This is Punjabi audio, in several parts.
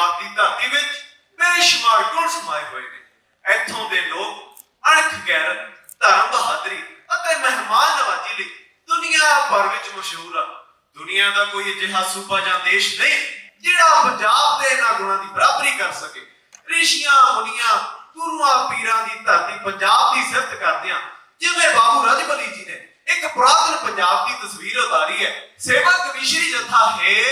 ਪੰਜਾਬ ਦੀ ਧਰਤੀ ਵਿੱਚ ਬੇਸ਼ੁਮਾਰ ਗੁਣ ਸਮਾਏ ਹੋਏ ਨੇ। ਇੱਥੋਂ ਦੇ ਲੋਕ ਅਣਖ ਗੈਰਤ ਧਰਮ ਬਹਾਦਰੀ ਅਤੇ ਮਹਿਮਾਨ ਨਵਾਜ਼ੀ ਲਈ ਦੁਨੀਆ ਭਰ ਵਿੱਚ ਮਸ਼ਹੂਰ ਆ। ਦੁਨੀਆ ਦਾ ਕੋਈ ਅਜਿਹਾ ਸੂਬਾ ਜਾਂ ਦੇਸ਼ ਨਹੀਂ ਜਿਹੜਾ ਪੰਜਾਬ ਦੇ ਇਹਨਾਂ ਗੁਣਾਂ ਦੀ ਬਰਾਬਰੀ ਕਰ ਸਕੇ। ਰਿਸ਼ੀਆਂ, ਮੁਨੀਆਂ, ਗੁਰੂਆਂ, ਪੀਰਾਂ ਦੀ ਧਰਤੀ ਪੰਜਾਬ ਦੀ ਸਿਫਤ ਕਰਦੇ ਆ ਜਿਵੇਂ ਬਾਬੂ ਰਜਬਲੀ ਜੀ ਨੇ ਇੱਕ ਪੁਰਾਤਨ ਪੰਜਾਬ ਦੀ ਤਸਵੀਰ ਉਤਾਰੀ ਹੈ। ਸੇਵਕ ਕਵੀਸ਼ਰੀ ਜਥਾ ਹੈ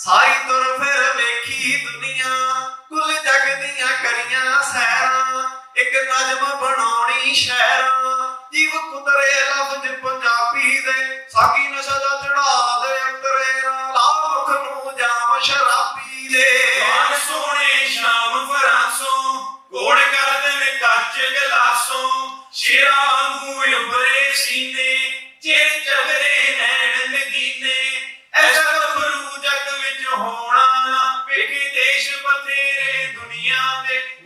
ਸਾਰੀ ਤੁਰ ਫਿਰ ਵੇਖੀ ਦੁਨੀਆ, ਕੁੱਲ ਜਗ ਦੀਆਂ ਕਰੀਆਂ ਸੈਰਾਂ, ਇੱਕ ਨਜ਼ਮ ਬਣਾਉਣੀ ਸ਼ਹਿਰਾਂ, ਜੀਵ ਕੁਦਰੇ ਲਫ਼ਜ਼ ਪੰਜਾਬੀ ਦੇ ਸਾਕੀ ਨਸ਼ਾ ਦਾ ਚੜਾ ਦੇ ਅੰਤਰੇ ਨਾਲ ਮੁਖ ਨੂੰ ਜਾਮ ਸ਼ਰਾਬੀ ਦੇ।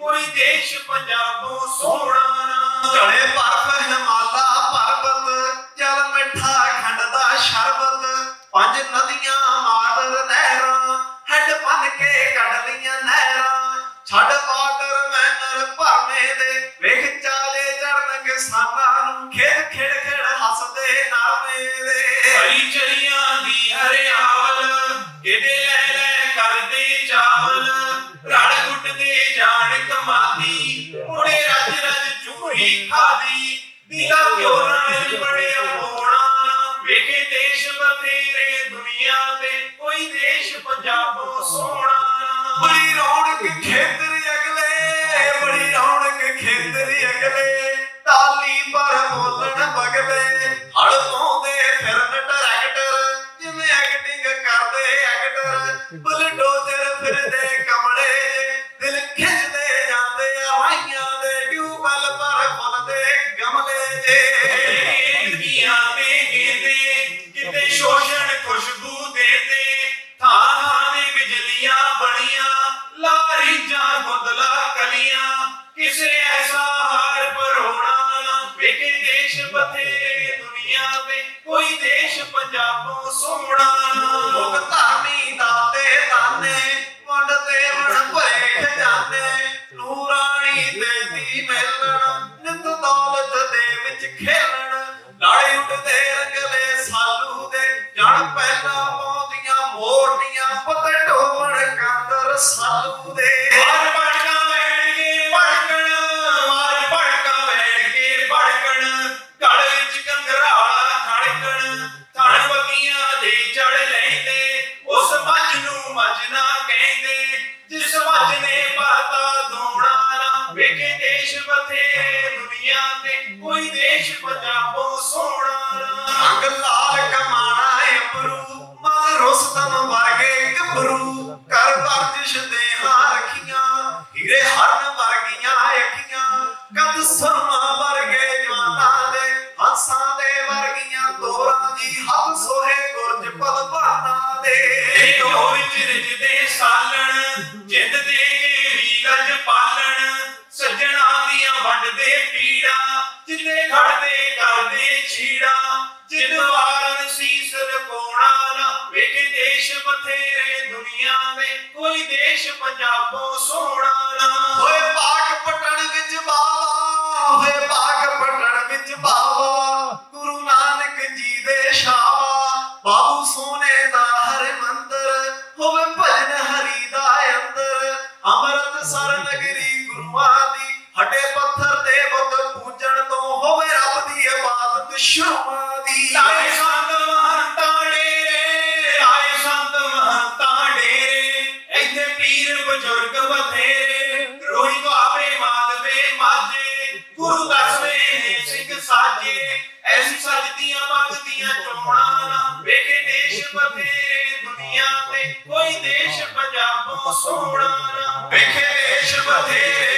ਕੋਈ ਦੇਸ਼ ਪੰਜਾਬੋਂ ਸੋਹਣਾ ਨਾ। ਚੜੇ ਬਰਫ, ਹਿਮਾਲਾ, ਪਰਬਤ, ਜਲ ਮਿੱਠਾ, ਖੰਡ ਦਾ ਸ਼ਰਬਤ। ਪੰਜ ਨਦੀਆਂ ਮਾਦਰ ਨਹਿਰਾਂ, ਹੱਡ ਭੰਨ ਕੇ ਕੱਢ ਨਹਿਰਾਂ। ਛੱਡ ਬਾਰਡਰ ਮੈਨਰ ਭਰਮੇ ਦੇ ਵੇਖ ਚਾਲੇ ਚੜਨ ਕਿਸਾਨਾਂ ਨੂੰ। ਖੇਡ ਖੇਡ ਖੇਡ ਹੱਸਦੇ ਨਾਮੇ ਦੇ। ਹਰੀ ਚਰੀਆਂ ਦੀ ਹਰਿਆਵਲ ਕਿਤੇ ਖਾਦੀ ਦੀਦਾ ਕਿਉਂ ਨਾਲ ਬੜੇ ਹੋਣਾ। ਵੇਖੇ ਦੇਸ਼ ਬਥੇਰੇ ਦੁਨੀਆ ਤੇ ਕੋਈ ਦੇਸ਼ ਪੰਜਾਬੋਂ ਸੋਹਣਾ ਬੜੀ ਰੌਣਕ ਖੇਤਰ ਅਗਲੇ ਬੜੀ ਰੌਣਕ ਖੇਤਰ ਅਗਲੇ। ਟਾਲੀ ਪਰ ਬੋਲਣ ਬਗਲੇ ਹੜ ਪਾਉਂਦੇ ਫਿਰਨ ਟਰੈਕਟਰ। ਜਿਵੇਂ ਐਕਟਿੰਗ ਕਰਦੇ ਐਕਟਰ ਬੁਲਡੋਜ਼ਰ ਫਿਰਦੇ ਖੇਲਣ ਉੱਡਦੇ ਰੰਗਲੇ ਸਾਲੂ ਦੇ ਜਣ ਪਹਿਲਾਂ ਪਾਉਂਦੀਆਂ ਮੋਰਨੀਆਂ ਪਤ ਢੋਵਣ ਕਾਂਦਰ ਸਾਲੂ ਦੇ। ਮਾਰ ਭੜਕਾ ਬੈਠ ਭੜਕਣ, ਮਾਰ ਭੜਕਾ ਬੈਠ ਭੜਕਣ ਗੜ ਵਿੱਚ ਕੰਗਰਾਲਾ ਖੜਕਣ, ਥਣ ਬਗੀਆਂ ਦੇ ਚੜ ਲੈਂਦੇ, ਉਸ ਮੱਝ ਨੂੰ ਮੱਝ ਕਹਿੰਦੇ, ਜਿਸ ਮੱਝ ਨੇ ਪਾਤਾ ਦੋਣਾ ਨਾ ਵੇਖੇ ਦੇਸ਼ ਬਥੇਰੇ ਦੁਨੀਆ ਕੋਈ ਦੇਸ਼ ਪੰਜਾਬੋਂ ਸੋਹਣਾ ਨਾ ਵੰਡਦੇ ਪੀੜਾ ਜਿੱਤੇ ਖੜਦੇ ਕਰਦੇ ਛੀੜਾ, ਜਿੰਦ ਵਾਰਨ ਸੀਸ ਲਕੋਣਾ ਨਾ, ਵੇਖੇ ਦੇਸ਼ ਬਥੇਰੇ ਦੁਨੀਆ ਦੇ, ਕੋਈ ਦੇਸ਼ ਪੰਜਾਬੋਂ ਸੋਹਣਾ ਨਾ। ਹੋਏ ਬਜ਼ੁਰਗ ਬਥੇਰੇ, ਰੋਹੀ ਦੁਆਬੇ ਮਾਦਵੇ ਮਾਝੇ, ਗੁਰੂ ਦਸਵੇਂ ਨੇ ਸਿੰਘ ਸਾਜੇ ਐਸੀ ਸਜਦੀਆਂ ਮੰਗਦੀਆਂ ਚੋਣਾ ਨਾ ਵੇਖੇ ਦੇਸ਼ ਬਥੇਰੇ, ਦੁਨੀਆ ਤੇ ਕੋਈ ਦੇਸ਼ ਪੰਜਾਬੋਂ ਸੋਹਣਾ ਨਾ ਵੇਖੇ ਦੇਸ਼ ਬਥੇਰੇ।